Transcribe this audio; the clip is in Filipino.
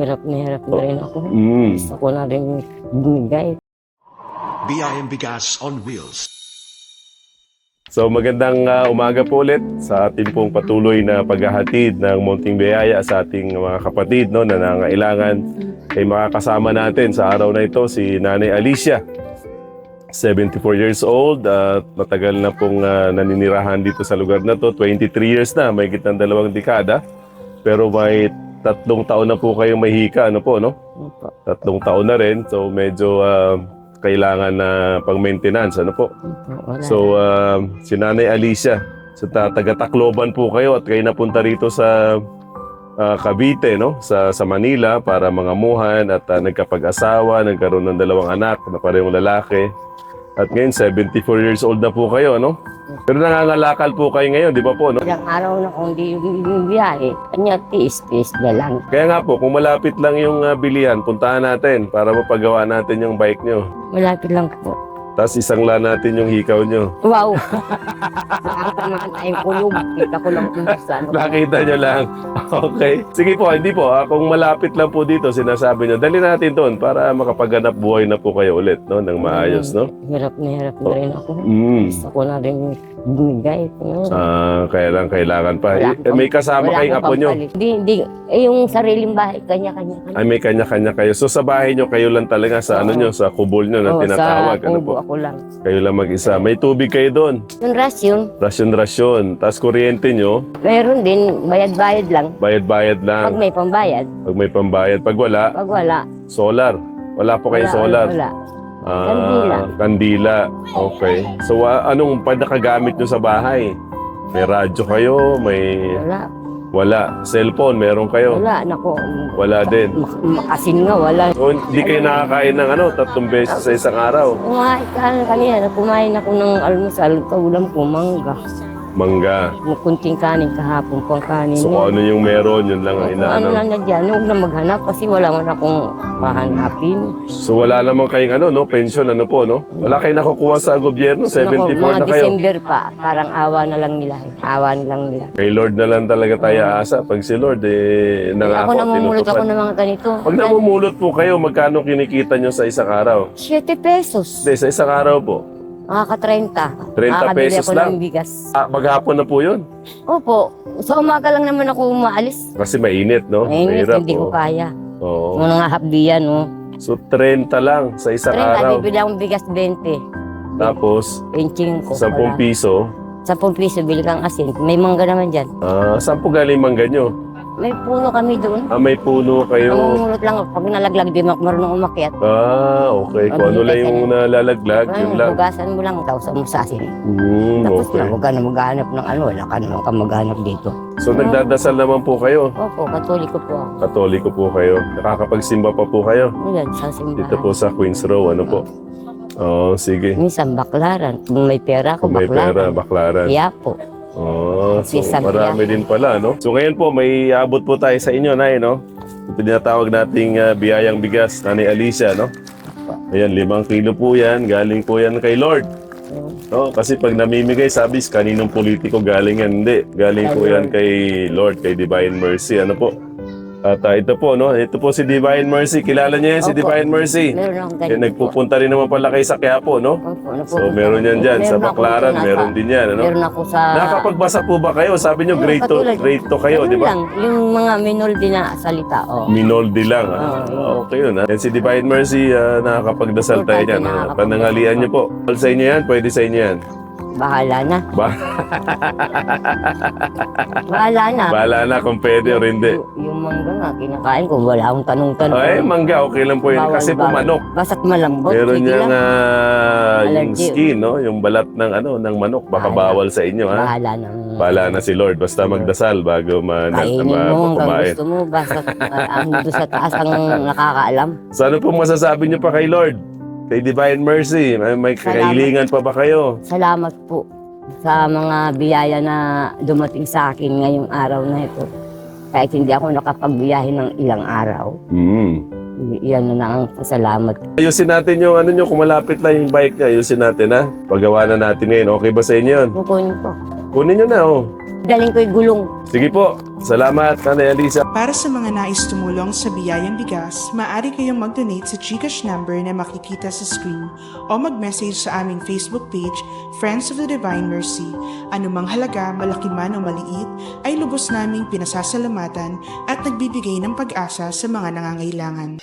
Hirap na hirap na rin ako. Mm. Gusto ko na rin bumigay. BIM Bigas on Wheels. So magandang ah, umaga po ulit sa ating pong patuloy na paghahatid ng Munting Biyaya sa ating mga kapatid no, na nangailangan ay makakasama natin sa araw na ito si Nanay Alicia. 74 years old at matagal na pong ah, naninirahan dito sa lugar na to. 23 years na, may gitnang dalawang dekada. Pero may tatlong taon na po kayong mahika, ano po, no? Opo. Tatlong taon na rin. So medyo ah, kailangan na pang-maintenance, ano po? Opo, wala. So, uh, si Nanay Alicia, so ta- taga-Tacloban po kayo at kayo napunta rito sa uh, Cavite, no? Sa, sa Manila para mangamuhan at uh, nagkapag-asawa, nagkaroon ng dalawang anak na parehong lalaki. At ngayon, 74 years old na po kayo, no? Pero nangangalakal po kayo ngayon, di ba po, no? Ilang araw na kung di biyahe, kanya tiis-tiis na lang. Kaya nga po, kung malapit lang yung uh, bilihan, puntahan natin para mapagawa natin yung bike nyo. Malapit lang po. Tapos isang la natin yung hikaw nyo. Wow! Nakakatamaan tayong kulog. Kita ko lang kung saan. Nakita nyo lang. Okay. Sige po, hindi po. ah, Kung malapit lang po dito, sinasabi nyo, dali natin doon para makapaghanap buhay na po kayo ulit, no? Ng maayos, no? Hirap na hirap na rin ako. Mm. Gusto ko na rin bumigay. Ah, kaya lang kailangan pa. Wala Eh, akong- may kasama kayong akong apo nyo. pampalit. Hindi, hindi. Eh, yung sariling bahay, kanya-kanya. Ay, may kanya-kanya kayo. So, sa bahay nyo, kayo lang talaga sa ano Oo. nyo, sa kubol nyo na tinatawag. sa Ano kubo po? ako lang. Kayo lang mag-isa. May tubig kayo doon. Yung rasyon, Rasyon-rasyon. Tapos kuryente nyo, meron din, bayad-bayad lang. bayad-bayad lang. Pag may pambayad, Pag may pambayad. Pag wala, pag wala, solar. Wala po kayong wala, solar. wala. Ah, Kandila. Kandila. Okay. So, ah, anong pa nakagamit nyo sa bahay? May radyo kayo? May... Wala, Wala. Cellphone, meron kayo? wala. Nako, Wala din. mak- makasin nga, wala. So, hindi kayo nakakain ng ano, tatlong beses sa isang araw. Kumain ka kanina, kumain ako ng almusal, kaulam ko, mangga. Mangga. Kunting kanin kahapon pang kanin. So, kung ano yung meron, yun lang ang Kung ano inaano. lang na dyan, huwag na maghanap kasi wala man akong mahanapin. So, wala naman kayong ano, no? Pension, ano po, no? Wala kayong nakukuha sa gobyerno, 74 Nako, mga na kayo. December pa, parang awa na lang nila. Awa na lang nila. Kay Lord na lang talaga tayo asa. Pag si Lord, eh, ako nangako, namumulot ako tinutupad. ng mga ganito. Pag namumulot po kayo, magkano kinikita nyo sa isang araw? 7 pesos. Hindi, sa isang araw po. Makaka-30. 30 Makakabili pesos ako lang? ng bigas. Ah, maghapon na po yun. Opo. Sa umaga lang naman ako umaalis. Kasi mainit, no? Mainit, Mahirap, hindi ko oh. kaya. Oo. Mga hapdiyan, oh. So, 30 lang sa isang 30, araw. bibili akong bigas 20. Tapos, 25 ko. 10 piso. 10 piso, bili kang asin. May mangga naman dyan. Ah, saan po galing mangga nyo? May puno kami doon. Ah, may puno kayo. Namumulot lang ako. Pag nalaglag, di ako marunong umakyat. Ah, okay. Kung ano lang yung nalalaglag, yun lang. hugasan mo lang, tausan mo sa asin. Hmm, Tapos okay. na, huwag ka na maghanap ng ano, wala ka naman ka maghanap dito. So, nagdadasal naman po kayo. Opo, katoliko po ako. Katoliko po kayo. Nakakapagsimba pa po kayo. Ayan, sa simbahan. Dito po sa Queens Row, ano po? Oo, sige. Minsan baklaran. Kung may pera ako, Kung may pera, baklaran. baklaran. Oh, so Isang marami din pala, no? So ngayon po, may abot po tayo sa inyo, Nay, no? Ito tinatawag nating ah, biyayang bigas, Nanay Alicia, no? Ayan, limang kilo po yan. Galing po yan kay Lord. No, kasi pag namimigay, sabi, kaninong politiko galing yan. Hindi, galing po yan kay Lord, kay Divine Mercy. Ano po? At ah, ito po, no? Ito po si Divine Mercy. Kilala niya yan, si Opo. Divine Mercy. Meron Eh, nagpupunta rin naman pala kay sa Quiapo, no? Opo, So, napupunta meron yan dyan. Sa Meron Baclaran, meron din yan, ano? Meron ako sa... Nakapagbasa po ba kayo? Sabi Oo, grade 2 katulad. grade to kayo, Ano di ba? lang, yung mga minoldi na salita, oh. Minoldi lang. Ah. Oo. okay yun. Ah. Yan si Divine Mercy, ah, nakakapagdasal tayo. Ah, nakakapagdasal. panangalian nyo po. Sa inyo yan, pwede sa inyo yan. Bahala na. Ba Bahala na. Bahala na kung pwede o hindi. Yung, yung mangga nga, kinakain ko, wala akong tanong-tanong. Ay, mangga, okay lang po yun. Bawal, Kasi po bawal. manok. Basta't malambot, Meron sige niyang lang. ah, yung Allergy. skin, no? Yung balat ng ano ng manok. Baka Bahala. bawal sa inyo, ha? Bahala na. Bahala na si Lord. Basta magdasal bago ma, na, Kainin mo hanggang kumain. gusto mo, basta uh, ang doon sa taas ang nakakaalam. So ano pong masasabi niyo pa kay Lord? Kay Divine Mercy, may, may Salamat. kahilingan pa ba kayo? Salamat po sa mga biyaya na dumating sa akin ngayong araw na ito. Kahit hindi ako nakapagbiyahe ng ilang araw, Mm. yan na lang ang pasalamat. Ayusin natin yung ano nyo, kung malapit lang yung bike niya, ayusin natin ha. Paggawa na natin ngayon, okay ba sa inyo yun? Kukunin ko. Kunin nyo na, oh. Daling ko yung gulong. Sige po. Salamat, Nanay Alisa. Para sa mga nais tumulong sa biyayang bigas, maaari kayong mag-donate sa Gcash number na makikita sa screen o mag-message sa aming Facebook page, Friends of the Divine Mercy. Anumang halaga, malaki man o maliit, ay lubos naming pinasasalamatan at nagbibigay ng pag-asa sa mga nangangailangan.